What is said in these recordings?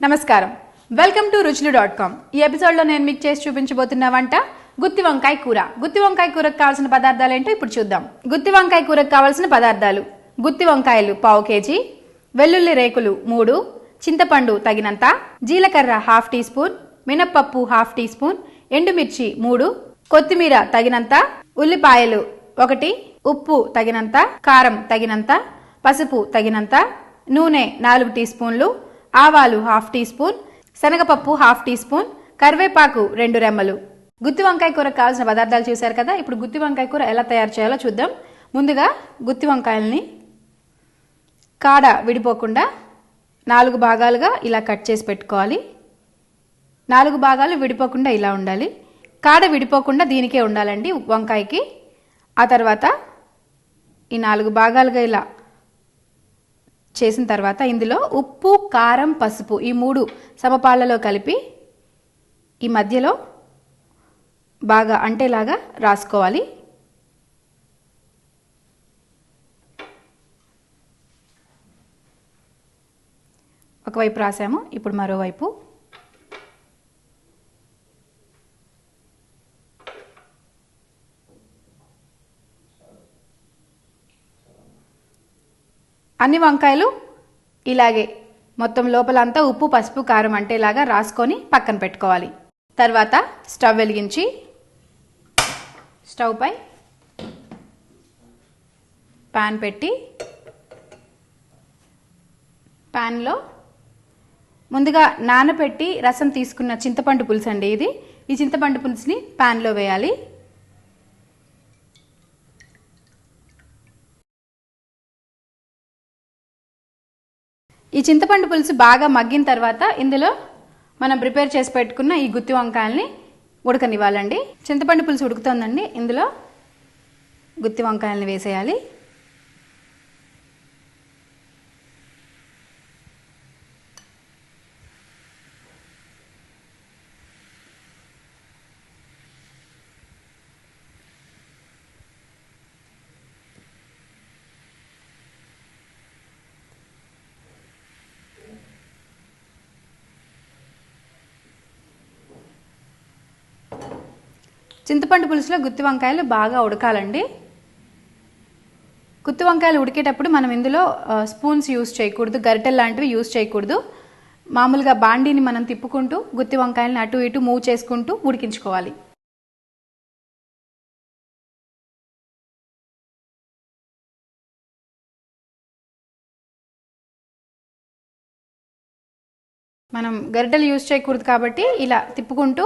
నమస్కారం. Welcome to Ruchulu dot com ఈ ఎపిసోడ్లో నేను మీకు చేసి చూపించబోతున్న వంట గుత్తి వంకాయ కూర. గుత్తి వంకాయ కూరకు కావాల్సిన పదార్థాలు ఏంటో ఇప్పుడు చూద్దాం. గుత్తి వంకాయ కూరకు కావాల్సిన పదార్థాలు. గుత్తి వంకాయలు పావు కేజీ వెల్లుల్లి రేకులు మూడు చింతపండు తగినంత జీలకర్ర హాఫ్ టీ స్పూన్ మినప్పప్పు హాఫ్ టీ స్పూన్ ఎండుమిర్చి మూడు కొత్తిమీర తగినంత ఉల్లిపాయలు ఒకటి ఉప్పు తగినంత కారం తగినంత పసుపు తగినంత నూనె నాలుగు టీ స్పూన్లు ఆవాలు హాఫ్ టీ స్పూన్ శనగపప్పు హాఫ్ టీ స్పూన్ కరివేపాకు రెండు రెమ్మలు. గుత్తి వంకాయ కూర కావాల్సిన పదార్థాలు చూశారు కదా? ఇప్పుడు గుత్తి వంకాయ కూర ఎలా తయారు చేయాలో చూద్దాం. ముందుగా గుత్తి వంకాయల్ని కాడ విడిపోకుండా నాలుగు భాగాలుగా ఇలా కట్ చేసి పెట్టుకోవాలి. నాలుగు భాగాలు విడిపోకుండా ఇలా ఉండాలి. కాడ విడిపోకుండా దీనికే ఉండాలండి వంకాయకి. ఆ తర్వాత ఈ నాలుగు భాగాలుగా ఇలా చేసిన తర్వాత ఇందులో ఉప్పు కారం పసుపు ఈ మూడు సమపాళ్ళలో కలిపి ఈ మధ్యలో బాగా అంటేలాగా రాసుకోవాలి. ఒకవైపు రాసాము ఇప్పుడు మరోవైపు అన్ని వంకాయలు ఇలాగే మొత్తం లోపలంతా ఉప్పు పసుపు కారం అంటేలాగా రాసుకొని పక్కన పెట్టుకోవాలి. తర్వాత స్టవ్ వెలిగించి స్టవ్ పై పాన్ పెట్టి పాన్లో ముందుగా నానబెట్టి రసం తీసుకున్న చింతపండు పులుసు అండి ఇది. ఈ చింతపండు పులుసుని ప్యాన్లో వేయాలి. ఈ చింతపండు పులుసు బాగా మగ్గిన తర్వాత ఇందులో మనం ప్రిపేర్ చేసి పెట్టుకున్న ఈ గుత్తి వంకాయల్ని ఉడకనివ్వాలండి. చింతపండు పులుసు ఉడుకుతోందండి. ఇందులో గుత్తి వంకాయల్ని వేసేయాలి. చింతపండు పులుసులో గుత్తి వంకాయలు బాగా ఉడకాలండి. గుత్తి వంకాయలు ఉడికేటప్పుడు మనం ఇందులో స్పూన్స్ యూస్ చేయకూడదు గరిటెలు లాంటివి యూస్ చేయకూడదు. మామూలుగా బాండీని మనం తిప్పుకుంటూ గుత్తి వంకాయలను అటు ఇటు మూవ్ చేసుకుంటూ ఉడికించుకోవాలి. మనం గరిటెలు యూజ్ చేయకూడదు కాబట్టి ఇలా తిప్పుకుంటూ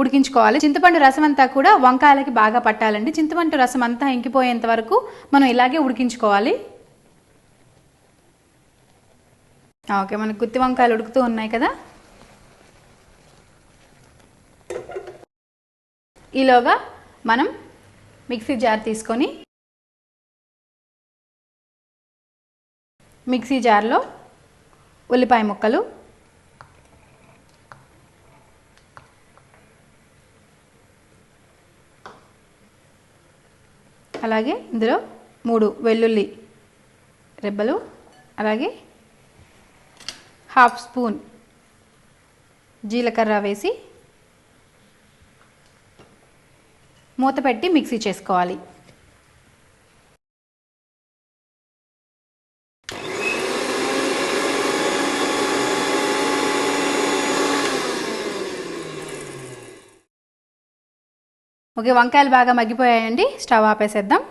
ఉడికించుకోవాలి. చింతపండు రసం అంతా కూడా వంకాయలకి బాగా పట్టాలండి. చింతపండు రసం అంతా ఇంకిపోయేంత వరకు మనం ఇలాగే ఉడికించుకోవాలి. ఓకే మనకు గుత్తి వంకాయలు ఉడుకుతూ ఉన్నాయి కదా. ఈలోగా మనం మిక్సీ జార్ తీసుకొని మిక్సీ జార్లో ఉల్లిపాయ ముక్కలు అలాగే ఇందులో మూడు వెల్లుల్లి రెబ్బలు అలాగే హాఫ్ స్పూన్ జీలకర్ర వేసి మూత పెట్టి మిక్సీ చేసుకోవాలి. ఓకే వంకాయలు బాగా మగ్గిపోయాయండి. స్టవ్ ఆపేసేద్దాం.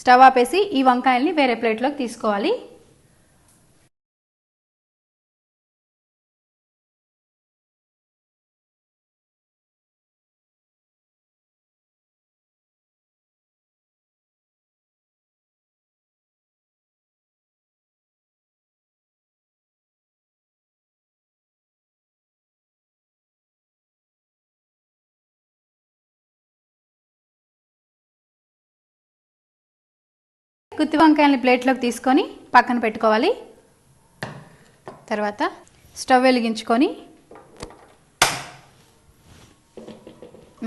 స్టవ్ ఆపేసి ఈ వంకాయల్ని వేరే ప్లేట్లోకి తీసుకోవాలి. గుత్తి వంకాయలని ప్లేట్లోకి తీసుకొని పక్కన పెట్టుకోవాలి. తర్వాత స్టవ్ వెలిగించుకొని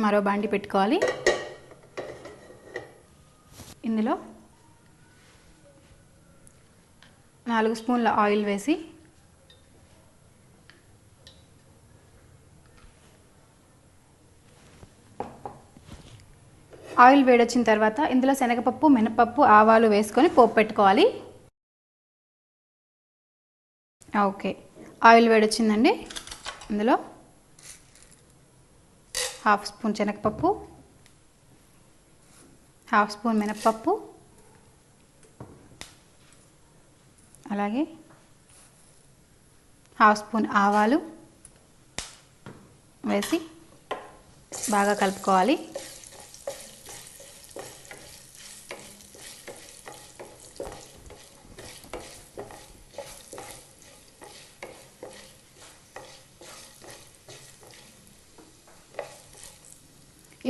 మరో బాండి పెట్టుకోవాలి. ఇందులో నాలుగు స్పూన్ల ఆయిల్ వేసి ఆయిల్ వేడొచ్చిన తర్వాత ఇందులో శనగపప్పు మినపప్పు ఆవాలు వేసుకొని పోపు పెట్టుకోవాలి. ఓకే. ఆయిల్ వేడొచ్చిందండి. ఇందులో హాఫ్ స్పూన్ శనగపప్పు హాఫ్ స్పూన్ మినప్పప్పు అలాగే హాఫ్ స్పూన్ ఆవాలు వేసి బాగా కలుపుకోవాలి.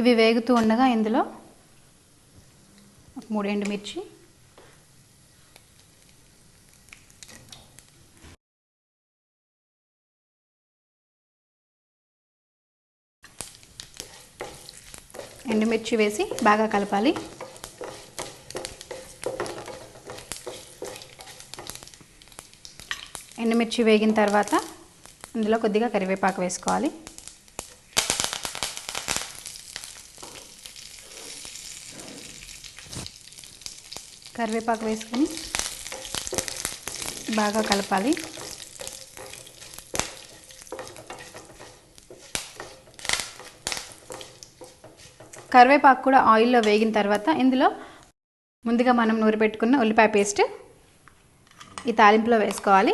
ఇవి వేగుతూ ఉండగా ఇందులో మూడు ఎండుమిర్చి ఎండుమిర్చి వేసి బాగా కలపాలి. ఎండుమిర్చి వేగిన తర్వాత ఇందులో కొద్దిగా కరివేపాకు వేసుకోవాలి. కరివేపాకు వేసుకొని బాగా కలపాలి. కరివేపాకు కూడా ఆయిల్లో వేగిన తర్వాత ఇందులో ముందుగా మనం నూరి పెట్టుకున్న ఉల్లిపాయ పేస్ట్ ఈ తాలింపులో వేసుకోవాలి.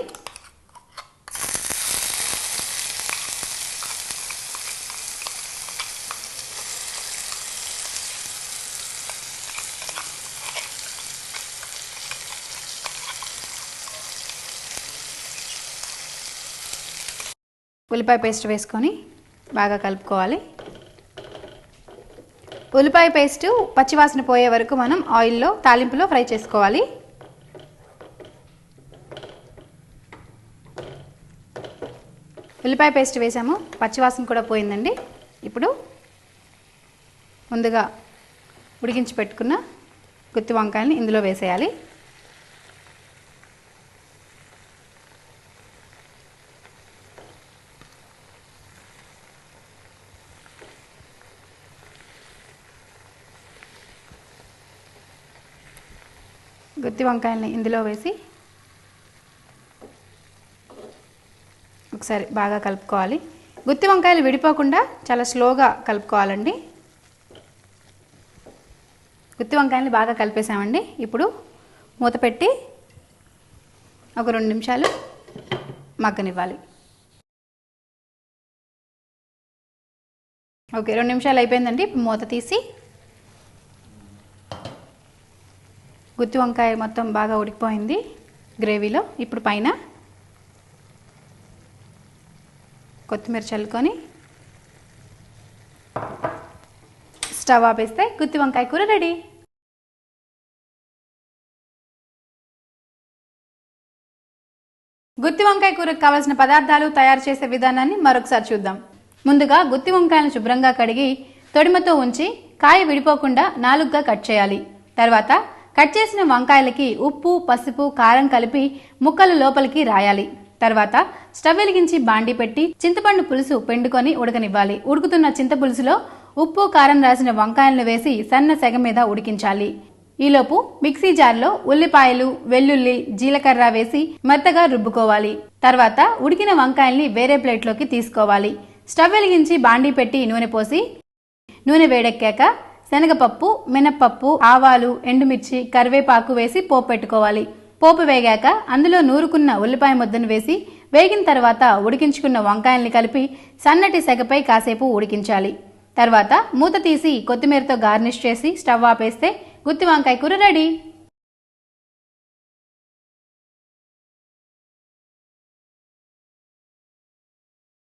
ఉల్లిపాయ పేస్ట్ వేసుకొని బాగా కలుపుకోవాలి. ఉల్లిపాయ పేస్ట్ పచ్చివాసన పోయే వరకు మనం ఆయిల్లో తాలింపులో ఫ్రై చేసుకోవాలి. ఉల్లిపాయ పేస్ట్ వేసాము. పచ్చివాసన కూడా పోయిందండి. ఇప్పుడు ముందుగా ఉడికించి పెట్టుకున్న గుత్తి వంకాయని ఇందులో వేసేయాలి. గుత్తి వంకాయల్ని ఇందులో వేసి ఒకసారి బాగా కలుపుకోవాలి. గుత్తి వంకాయలు విడిపోకుండా చాలా స్లోగా కలుపుకోవాలండి. గుత్తి వంకాయల్ని బాగా కలిపేసామండి. ఇప్పుడు మూత పెట్టి ఒక రెండు నిమిషాలు మగ్గనివ్వాలి. ఓకే రెండు నిమిషాలు అయిపోయిందండి. ఇప్పుడు మూత తీసి గుత్తి వంకాయ మొత్తం బాగా ఉడికిపోయింది గ్రేవీలో. ఇప్పుడు పైన కొత్తిమీర చల్లుకొని స్టవ్ ఆపేస్తే గుత్తి వంకాయ కూర రెడీ. గుత్తి వంకాయ కూరకు కావలసిన పదార్థాలు తయారు చేసే విధానాన్ని మరొకసారి చూద్దాం. ముందుగా గుత్తి వంకాయలను శుభ్రంగా కడిగి తొడిమతో ఉంచి కాయ విడిపోకుండా నాలుగుగా కట్ చేయాలి. తర్వాత కట్ చేసిన వంకాయలకి ఉప్పు పసుపు కారం కలిపి ముక్కలు లోపలికి రాయాలి. తర్వాత స్టవ్ వెలిగించి బాండి పెట్టి చింతపండు పులుసు పెండుకొని ఉడకనివ్వాలి. ఉడుకుతున్న చింత పులుసులో ఉప్పు కారం రాసిన వంకాయలను వేసి సన్న సెగ మీద ఉడికించాలి. ఈలోపు మిక్సీ జార్లో ఉల్లిపాయలు వెల్లుల్లి జీలకర్ర వేసి మెత్తగా రుబ్బుకోవాలి. తర్వాత ఉడికిన వంకాయల్ని వేరే ప్లేట్లోకి తీసుకోవాలి. స్టవ్ వెలిగించి బాండీ పెట్టి నూనె పోసి నూనె వేడెక్కాక శనగపప్పు మినప్పప్పు ఆవాలు ఎండుమిర్చి కరివేపాకు వేసి పోపు పెట్టుకోవాలి. పోపు వేగాక అందులో నూరుకున్న ఉల్లిపాయ ముద్దను వేసి వేగిన తర్వాత ఉడికించుకున్న వంకాయల్ని కలిపి సన్నటి సెగపై కాసేపు ఉడికించాలి. తర్వాత మూత తీసి కొత్తిమీరతో గార్నిష్ చేసి స్టవ్ ఆపేస్తే గుత్తి వంకాయ కూర రెడీ.